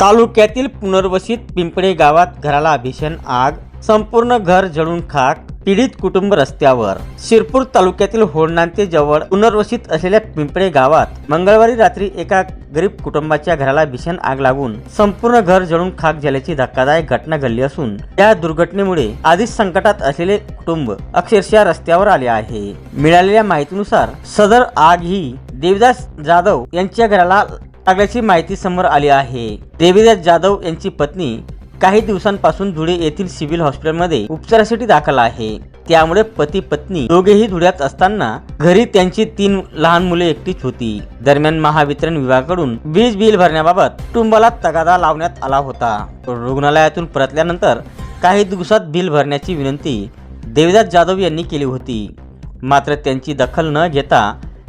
तालुक्यातील पुनर्वसित पिंपळे गावात घराला भीषण आग संपूर्ण घर जळून खाक पीडित कुटुंब रस्त्यावर. शिरपूर तालुक्यातील होळनांते जवळ पुनर्वसित असलेल्या पिंपळे गावात मंगळवारी रात्री एका गरीब कुटुंबाच्या घराला भीषण आग लागून संपूर्ण घर जळून खाक झाल्याची धक्कादायक घटना घडली असून या दुर्घटनेमुळे आधीच संकटात असलेले कुटुंब अक्षरशः रस्त्यावर आले आहे. मिळालेल्या माहितीनुसार सदर आग ही देवदास जाधव यांच्या घराला लागल्याची माहिती समोर आली आहे. देवीदास जाधव यांची पत्नी काही दिवसांपासून धुळे येथील सिव्हिल हॉस्पिटलमध्ये उपचारासाठी दाखल आहे. त्यामुळे पती पत्नी दोघेही धुळ्यात असताना घरी त्यांची तीन लहान मुले एकटीच होती. दरम्यान महावितरण विभागाकडून वीज बिल भरण्याबाबत कुटुंबाला तगादा लावण्यात आला होता. रुग्णालयातून परतल्यानंतर काही दिवसात बिल भरण्याची विनंती देवीदास जाधव यांनी केली होती. मात्र त्यांची दखल न घेता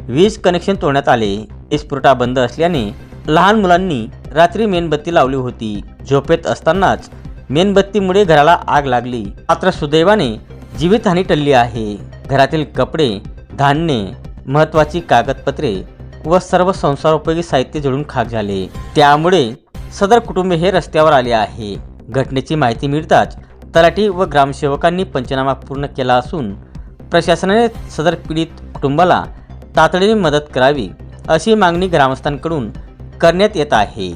वीज कनेक्शन तोडण्यात आले. वीज पुरवठा बंद असल्याने लहान मुलांनी रात्री मेणबत्ती लावली होती. झोपेत असतानाच मेणबत्तीमुळे घराला आग लागली. मात्र सुदैवाने जीवितहानी टळली आहे. घरातील कपडे धान्य महत्वाची कागदपत्रे व सर्व संसारोपयोगी साहित्य जळून खाक झाले. त्यामुळे सदर कुटुंब हे रस्त्यावर आले आहे. घटनेची माहिती मिळताच तलाठी व ग्रामसेवकांनी पंचनामा पूर्ण केला असून प्रशासनाने सदर पीडित कुटुंबाला तातडीने मदत करावी अशी मागणी ग्रामस्थांकडून करण्यात येत आहे.